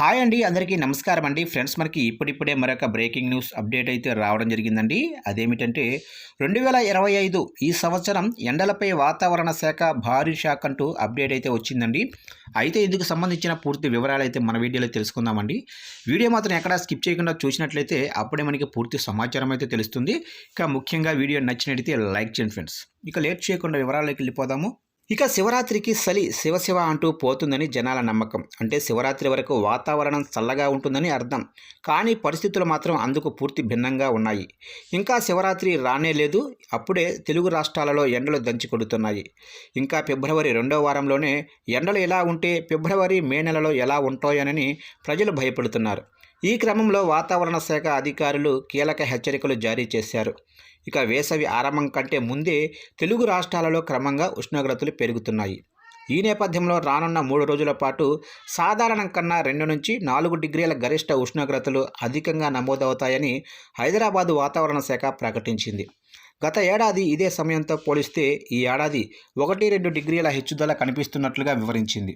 Hi అండి అందరికీ నమస్కారం అండి. ఫ్రెండ్స్ మనకి ఇప్పుడిప్పుడే మరొక బ్రేకింగ్ న్యూస్ అప్డేట్ అయితే రావడం జరిగిందండి. అదేమిటంటే రెండు వేల ఇరవై ఐదు ఈ సంవత్సరం ఎండలపై వాతావరణ శాఖ భారీ షాక్ అంటూ అప్డేట్ అయితే వచ్చిందండి. అయితే ఇందుకు సంబంధించిన పూర్తి వివరాలు అయితే మన వీడియోలో తెలుసుకుందామండి. వీడియో మాత్రం ఎక్కడా స్కిప్ చేయకుండా చూసినట్లయితే అప్పుడే మనకి పూర్తి సమాచారం అయితే తెలుస్తుంది. ఇక ముఖ్యంగా వీడియో నచ్చినట్లయితే లైక్ చేయండి ఫ్రెండ్స్. ఇక లేట్ చేయకుండా వివరాల్లోకి వెళ్ళిపోదాము. ఇక శివరాత్రికి చలి శివశివ అంటూ పోతుందని జనాల నమ్మకం. అంటే శివరాత్రి వరకు వాతావరణం చల్లగా ఉంటుందని అర్థం. కానీ పరిస్థితులు మాత్రం అందుకు పూర్తి భిన్నంగా ఉన్నాయి. ఇంకా శివరాత్రి రానే లేదు. అప్పుడే తెలుగు రాష్ట్రాలలో ఎండలు దంచి కొడుతున్నాయి. ఇంకా ఫిబ్రవరి రెండో వారంలోనే ఎండలు ఎలా ఉంటే ఫిబ్రవరి మే నెలలో ఎలా ఉంటాయోనని ప్రజలు భయపడుతున్నారు. ఈ క్రమంలో వాతావరణ శాఖ అధికారులు కీలక హెచ్చరికలు జారీ చేశారు. ఇక వేసవి ఆరంభం కంటే ముందే తెలుగు రాష్ట్రాలలో క్రమంగా ఉష్ణోగ్రతలు పెరుగుతున్నాయి. ఈ నేపథ్యంలో రానున్న మూడు రోజుల పాటు సాధారణం కన్నా రెండు నుంచి నాలుగు డిగ్రీల గరిష్ట ఉష్ణోగ్రతలు అధికంగా నమోదవుతాయని హైదరాబాదు వాతావరణ శాఖ ప్రకటించింది. గత ఏడాది ఇదే సమయంతో పోలిస్తే ఈ ఏడాది ఒకటి రెండు డిగ్రీల హెచ్చుదల కనిపిస్తున్నట్లుగా వివరించింది.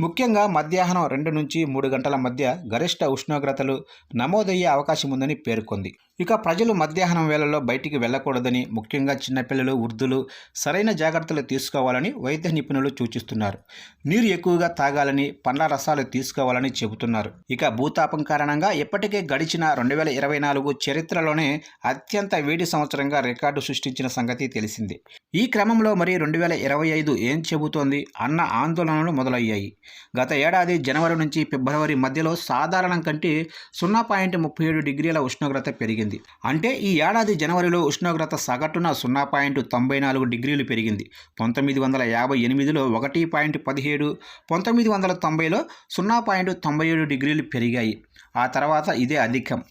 ముఖ్యంగా మధ్యాహ్నం రెండు నుంచి మూడు గంటల మధ్య గరిష్ట ఉష్ణోగ్రతలు నమోదయ్యే అవకాశం ఉందని పేర్కొంది. ఇక ప్రజలు మధ్యాహ్నం వేళల్లో బయటికి వెళ్ళకూడదని ముఖ్యంగా చిన్నపిల్లలు వృద్ధులు సరైన జాగ్రత్తలు తీసుకోవాలని వైద్య నిపుణులు సూచిస్తున్నారు. నీరు ఎక్కువగా తాగాలని పండ్ల రసాలు తీసుకోవాలని చెబుతున్నారు. ఇక భూతాపం కారణంగా ఇప్పటికే గడిచిన రెండు వేల ఇరవై నాలుగు చరిత్రలోనే అత్యంత వేడి సంవత్సరంగా రికార్డు సృష్టించిన సంగతి తెలిసింది. ఈ క్రమంలో మరి రెండు వేల ఇరవై ఐదు ఏం చెబుతోంది అన్న ఆందోళనలు మొదలయ్యాయి. గత ఏడాది జనవరి నుంచి ఫిబ్రవరి మధ్యలో సాధారణం కంటే సున్నా పాయింట్ ముప్పై ఏడు డిగ్రీల ఉష్ణోగ్రత పెరిగింది. అంటే ఈ ఏడాది జనవరిలో ఉష్ణోగ్రత సగటున సున్నా పాయింట్ తొంభై నాలుగు డిగ్రీలు పెరిగింది. పంతొమ్మిది వందల యాభై ఎనిమిదిలో ఒకటి పాయింట్ పదిహేడు పంతొమ్మిది వందల తొంభైలో సున్నా పాయింట్ తొంభై ఏడు డిగ్రీలు పెరిగాయి. ఆ తర్వాత ఇదే అధికం.